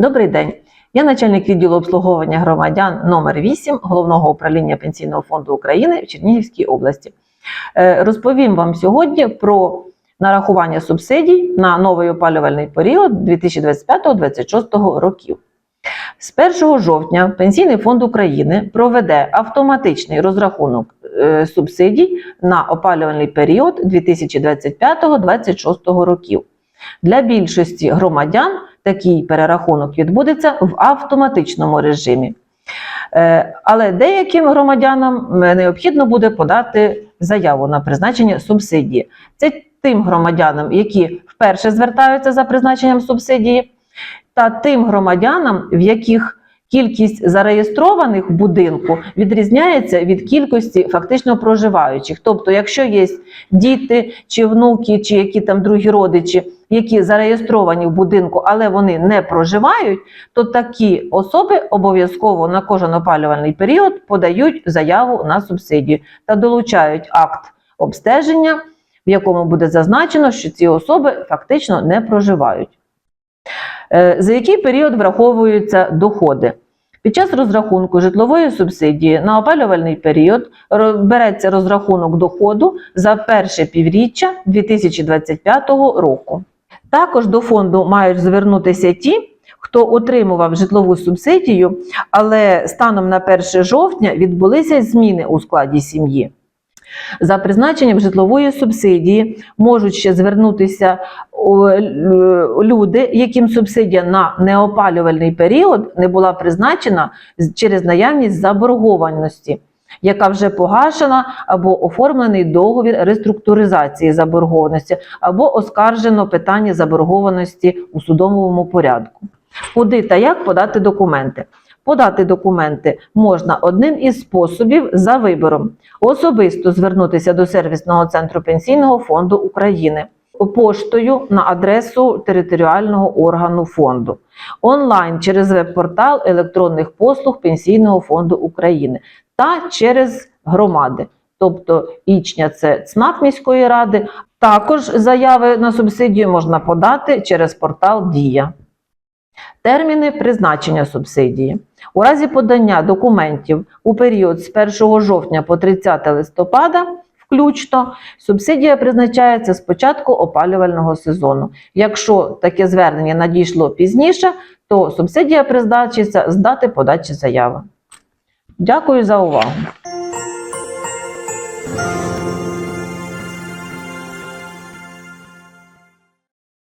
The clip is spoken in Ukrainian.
Добрий день. Я начальник відділу обслуговування громадян номер 8 Головного управління Пенсійного фонду України в Чернігівській області. Е, Розповім вам сьогодні про нарахування субсидій на новий опалювальний період 2025-2026 років. З 1 жовтня Пенсійний фонд України проведе автоматичний розрахунок е, субсидій на опалювальний період 2025-2026 років. Для більшості громадян такий перерахунок відбудеться в автоматичному режимі. Е, Але деяким громадянам е, необхідно буде подати заяву на призначення субсидії. Це тим громадянам, які вперше звертаються за призначенням субсидії, та тим громадянам, в яких кількість зареєстрованих в будинку відрізняється від кількості фактично проживаючих. Тобто, якщо є діти чи внуки, чи які там другі родичі, які зареєстровані в будинку, але вони не проживають, то такі особи обов'язково на кожен опалювальний період подають заяву на субсидію та долучають акт обстеження, в якому буде зазначено, що ці особи фактично не проживають. Е, За який період враховуються доходи? Під час розрахунку житлової субсидії на опалювальний період береться розрахунок доходу за перше півріччя 2025 року. Також до фонду мають звернутися ті, хто отримував житлову субсидію, але станом на 1 жовтня відбулися зміни у складі сім'ї. За призначенням житлової субсидії можуть ще звернутися люди, яким субсидія на неопалювальний період не була призначена через наявність заборгованості, яка вже погашена або оформлений договір реструктуризації заборгованості, або оскаржено питання заборгованості у судовому порядку. Куди та як подати документи? Подати документи можна одним із способів за вибором особисто звернутися до сервісного центру Пенсійного фонду України поштою на адресу територіального органу фонду, онлайн через веб-портал електронних послуг Пенсійного фонду України та через громади. Тобто Ічня це ЦНАП міської ради. Також заяви на субсидію можна подати через портал Дія. Терміни призначення субсидії. У разі подання документів у період з 1 жовтня по 30 листопада включно субсидія призначається з початку опалювального сезону. Якщо таке звернення надійшло пізніше, то субсидія призначиться з дати подачі заяви. Дякую за увагу.